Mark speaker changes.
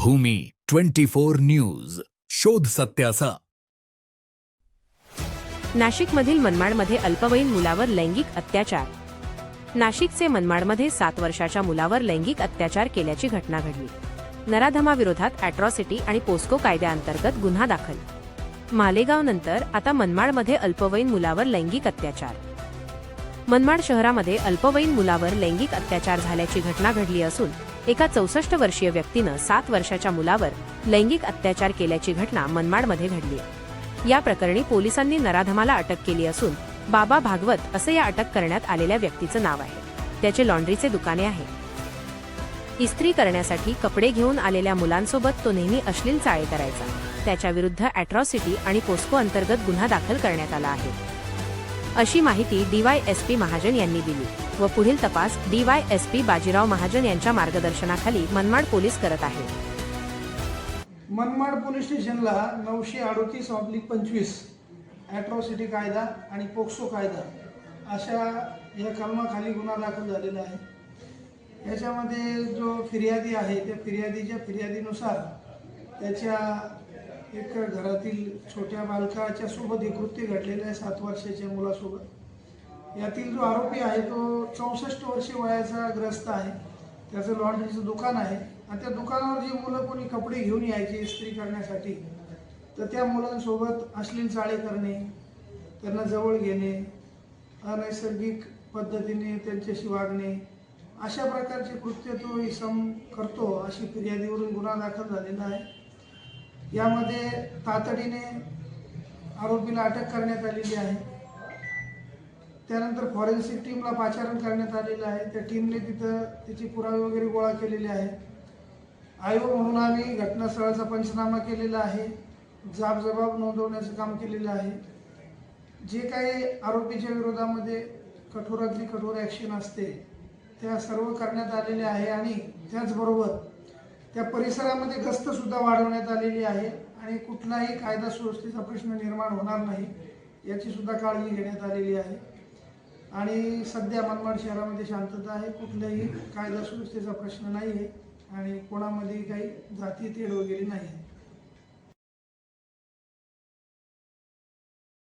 Speaker 1: भूमी twenty four news. शोध सत्याचा.
Speaker 2: नाशिकमधील मनमाडमध्ये अल्पवयीन मुलावर लैंगिक अत्याचार. नाशिकचे मनमाडमध्ये सात वर्षाच्या मुलावर लैंगिक अत्याचार केल्याची घटना घडली. नराधमाविरोधात अॅट्रॉसिटी आणि पोस्को कायद्याअंतर्गत गुन्हा दाखल. मालेगाव नंतर आता मनमाडमध्ये अल्पवयीन मुलावर लैंगिक अत्याचार. मनमाड शहरामध्ये अल्पवयीन मुलावर लैंगिक अत्याचार झाल्याची घटना घडली असून एका चौसष्ट वर्षीय व्यक्तीनं सात वर्षाच्या मुलावर लैंगिक अत्याचार केल्याची घटना मनमाडमध्ये घडली. या प्रकरणी पोलिसांनी नराधमाला अटक केली असून बाबा भागवत असे या अटक करण्यात आलेल्या व्यक्तीचं नाव आहे. त्याचे लॉन्ड्रीचे दुकाने आहे. इस्त्री करण्यासाठी कपडे घेऊन आलेल्या मुलांसोबत तो नेहमी अश्लील चाळे करायचा. त्याच्या विरुद्ध अॅट्रॉसिटी आणि पोस्को अंतर्गत गुन्हा दाखल करण्यात आला आहे. अशी माहिती डीवायएसपी महाजन यांनी दिली व पुढील तपास डीवायएसपी बाजीराव महाजन यांच्या मार्गदर्शनाखाली मनमाड पोलीस करत आहे.
Speaker 3: मनमाड पोलीस स्टेशनला नऊशे अडोतीस ऑब्लिक पंचवीस ॲट्रॉसिटी कायदा आणि पोक्सो कायदा अशा या कलमाखाली गुन्हा दाखल झालेला आहे. याच्यामध्ये जो फिर्यादी आहे त्या फिर्यादीच्या फिर्यादीनुसार त्याच्या एक घरातील छोट्या बालकाच्या सोबत हे कृत्य घडलेलं आहे सात वर्षाच्या मुलासोबत. यातील जो आरोपी आहे तो चौसष्ट वर्षे वयाचा ग्रस्त आहे. त्याचं लॉन्ड्रीचं दुकान आहे. आणि त्या दुकानावर जी मुलं कोणी कपडे घेऊन यायचे इस्त्री करण्यासाठी तर त्या मुलांसोबत अश्लील चाळे करणे त्यांना जवळ घेणे अनैसर्गिक पद्धतीने त्यांच्याशी वागणे अशा प्रकारचे कृत्य तो इसम करतो अशी फिर्यादीवरून गुन्हा दाखल झालेला आहे. यामध्ये तातडीने आरोपीला अटक करण्यात आलेली आहे. त्यानंतर फॉरेन्सिक टीमला पाचारण करण्यात आलेलं आहे. त्या टीमने तिथं त्याची पुरावे वगैरे गोळा केलेले आहे आयोग म्हणून आम्ही घटनास्थळाचा पंचनामा केलेला आहे. जाबजबाब नोंदवण्याचं काम केलेलं आहे. जे काही आरोपीच्या विरोधामध्ये कठोरातली कठोर ॲक्शन असते त्या सर्व करण्यात आलेल्या आहे आणि त्याचबरोबर त्या परिसरामध्ये गस्तसुद्धा वाढवण्यात आलेली आहे आणि कुठलाही कायदा सुव्यवस्थेचा प्रश्न निर्माण होणार नाही याची सुद्धा काळजी घेण्यात आलेली आहे. आणि सध्या मनमाड शहरामध्ये शांतता आहे कुठल्याही कायदा सुव्यवस्थेचा प्रश्न नाही आहे आणि कोणामध्ये काही जाती तेढ वगैरे नाही आहे